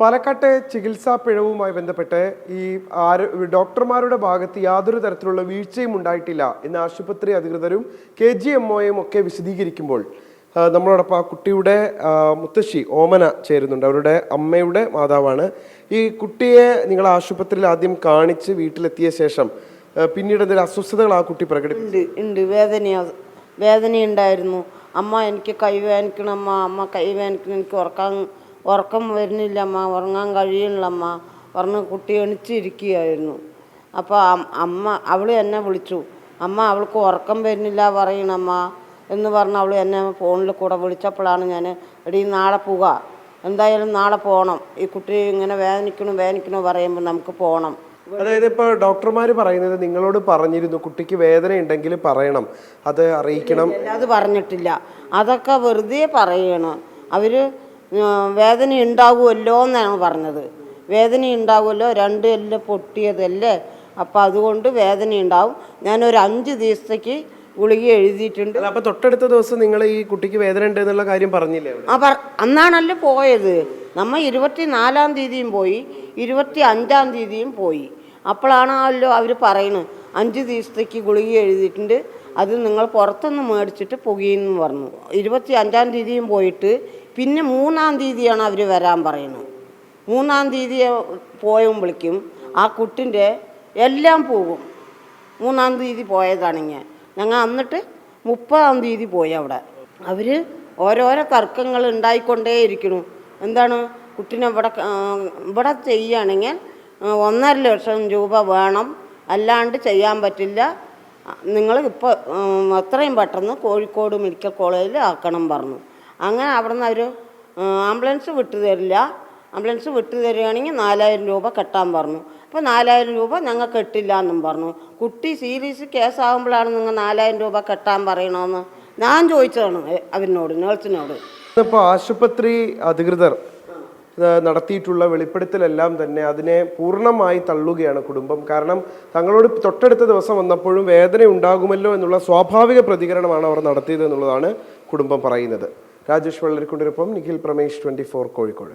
പാലക്കാട്ടെ ചികിത്സാ പിഴവുമായി ബന്ധപ്പെട്ട് ഈ ആരോ ഡോക്ടർമാരുടെ ഭാഗത്ത് യാതൊരു തരത്തിലുള്ള വീഴ്ചയും ഉണ്ടായിട്ടില്ല എന്ന് ആശുപത്രി അധികൃതരും കെ ജി എം ഒയും ഒക്കെ വിശദീകരിക്കുമ്പോൾ നമ്മളോടൊപ്പം ആ കുട്ടിയുടെ മുത്തശ്ശി ഓമന ചേരുന്നുണ്ട്. അവരുടെ അമ്മയുടെ മാതാവാണ്. ഈ കുട്ടിയെ നിങ്ങൾ ആശുപത്രിയിൽ ആദ്യം കാണിച്ച് വീട്ടിലെത്തിയ ശേഷം പിന്നീട് എന്തെങ്കിലും അസ്വസ്ഥതകൾ ആ കുട്ടി പ്രകടിപ്പിച്ചു? ഉണ്ട് വേദനയുണ്ടായിരുന്നു. അമ്മ എനിക്ക് കൈ വേദനിക്കണം അമ്മ അമ്മ കൈ വേദനിക്കണം എനിക്ക് ഉറക്കാൻ ഉറക്കം വരുന്നില്ലമ്മ ഉറങ്ങാൻ കഴിയുന്നില്ലമ്മ പറഞ്ഞ് കുട്ടി എണിച്ചിരിക്കുകയായിരുന്നു. അപ്പോൾ അമ്മ അവൾ എന്നെ വിളിച്ചു. അമ്മ അവൾക്ക് ഉറക്കം വരുന്നില്ല പറയണമ്മ എന്ന് പറഞ്ഞ് അവൾ എന്നെ ഫോണിൽ കൂടെ വിളിച്ചപ്പോഴാണ് ഞാൻ എടീ നാളെ പോവുക എന്തായാലും നാളെ പോകണം ഈ കുട്ടി ഇങ്ങനെ വേദനിക്കണു വേദനിക്കണു പറയുമ്പോൾ നമുക്ക് പോകണം അതായത് ഇപ്പോൾ ഡോക്ടർമാർ പറയുന്നത് നിങ്ങളോട് പറഞ്ഞിരുന്നു കുട്ടിക്ക് വേദന ഉണ്ടെങ്കിൽ പറയണം. അത് അറിയിക്കണം. അത് പറഞ്ഞിട്ടില്ല. അതൊക്കെ വെറുതെ പറയണം. അവർ വേദന ഉണ്ടാകുമല്ലോ എന്നാണ് പറഞ്ഞത്. വേദന ഉണ്ടാകുമല്ലോ രണ്ട് എല്ല് പൊട്ടിയതല്ലേ? അപ്പം അതുകൊണ്ട് വേദന ഉണ്ടാവും ഞാനൊരു അഞ്ച് ദിവസത്തേക്ക് ഗുളിക എഴുതിയിട്ടുണ്ട്. അപ്പം തൊട്ടടുത്ത ദിവസം നിങ്ങൾ ഈ കുട്ടിക്ക് വേദന ഉണ്ട് എന്നുള്ള കാര്യം പറഞ്ഞില്ലേ? ആ പറ അന്നാണല്ലോ പോയത്. നമ്മൾ ഇരുപത്തി നാലാം തീയതിയും പോയി ഇരുപത്തി അഞ്ചാം തീയതിയും പോയി. അപ്പോഴാണല്ലോ അവർ പറയുന്നത് അഞ്ച് ദിവസത്തേക്ക് ഗുളിക എഴുതിയിട്ടുണ്ട്. അത് നിങ്ങൾ പുറത്തുനിന്ന് മേടിച്ചിട്ട് പുകയെന്ന് പറഞ്ഞു. ഇരുപത്തി അഞ്ചാം തീയതിയും പോയിട്ട് പിന്നെ മൂന്നാം തീയതിയാണ് അവർ വരാൻ പറയുന്നത്. മൂന്നാം തീയതി പോയുമ്പോഴേക്കും ആ കുട്ടിന്റെ എല്ലാം പോകും. മൂന്നാം തീയതി പോയതാണെങ്കിൽ ഞങ്ങൾ എന്നിട്ട് മുപ്പതാം തീയതി പോയി അവിടെ. അവർ ഓരോരോ തർക്കങ്ങൾ ഉണ്ടായിക്കൊണ്ടേയിരിക്കണു എന്താണ്? കുട്ടിനെ ഇവിടെ ഇവിടെ ചെയ്യുകയാണെങ്കിൽ ഒന്നര ലക്ഷം രൂപ വേണം. അല്ലാണ്ട് ചെയ്യാൻ പറ്റില്ല. നിങ്ങൾ ഇപ്പോൾ എത്രയും പെട്ടെന്ന് കോഴിക്കോട് മെഡിക്കൽ കോളേജിൽ ആക്കണം പറഞ്ഞു. അങ്ങനെ അവിടെ നിന്ന് അവർ ആംബുലൻസ് വിട്ടു തരില്ല. ആംബുലൻസ് വിട്ടു തരികയാണെങ്കിൽ നാലായിരം രൂപ കെട്ടാൻ പറഞ്ഞു. അപ്പോൾ നാലായിരം രൂപ ഞങ്ങൾ കെട്ടില്ല എന്നും പറഞ്ഞു. കുട്ടി സീരിയസ് കേസാകുമ്പോഴാണ് നിങ്ങൾ നാലായിരം രൂപ കെട്ടാൻ പറയണമെന്ന് ഞാൻ ചോദിച്ചതാണ് അവരിനോട് നേഴ്സിനോട്. ഇപ്പോൾ ആശുപത്രി അധികൃതർ നടത്തിയിട്ടുള്ള വെളിപ്പെടുത്തലെല്ലാം തന്നെ അതിനെ പൂർണമായി തള്ളുകയാണ് കുടുംബം. കാരണം തങ്ങളോട് തൊട്ടടുത്ത ദിവസം വന്നപ്പോഴും വേദന ഉണ്ടാകുമല്ലോ എന്നുള്ള സ്വാഭാവിക പ്രതികരണമാണ് അവർ നടത്തിയത് എന്നുള്ളതാണ് കുടുംബം പറയുന്നത്. രാജേഷ് വെള്ളരിക്കുണ്ടിനൊപ്പം നിഖിൽ പ്രമേഷ് ട്വന്റി ഫോർ കോഴിക്കോട്.